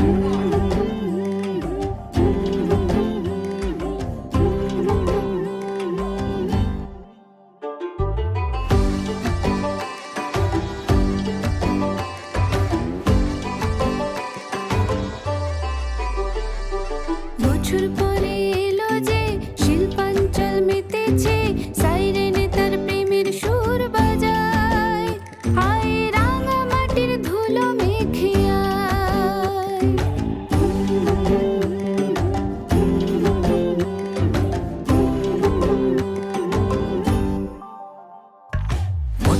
Ooh.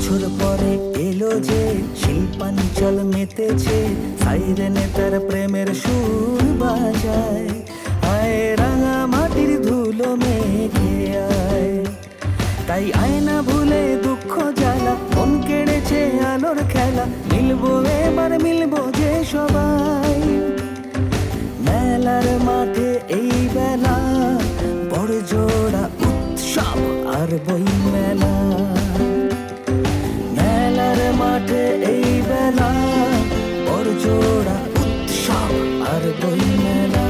বছর পরে এলো যে শিল্পাঞ্চল মেতেছে। সাইরেনে তার প্রেমের সুর বাজায়। আয় রাঙা মাটির ধুলো মেঘে আয়। তাই আয়না ভুলে দুঃখ জ্বালা, মন কেড়েছে আলোর খেলা। মিলবো এবার, মিলবো যে সবাই। মেলার মাঠে এই বেলা বড় জোড়া উৎসব আর বই মেলা মাঠে এই বেলা বড় জোড়া উৎসব আর বই মেলা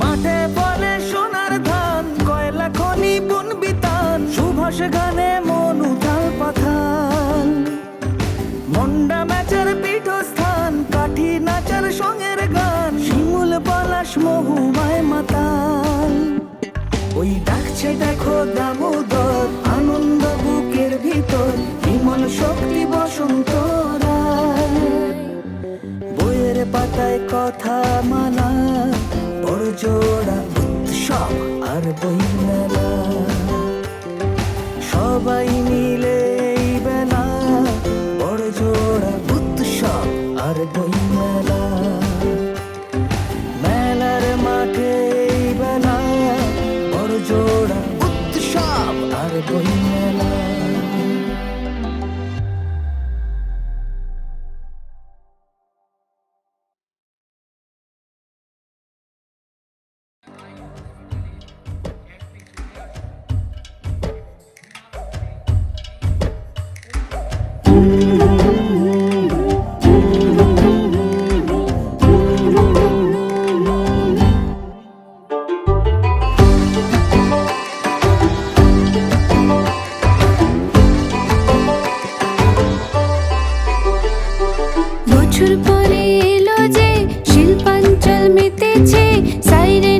মাঠে বলে সোনার ডাকছে দেখো দামোদর, আনন্দ বুকের ভিতর, বিমল শক্তি বসন্ত বইয়ের পাতায় কথা মালা বড় জোড়া উৎসব আর বই মেলা সবাই মিলে এই বেলা বড় জোড়া উৎসব আর বই মেলা আর বই মেলা বছর পরে এলো যে শিল্পাঞ্চল মেতেছে সাইরে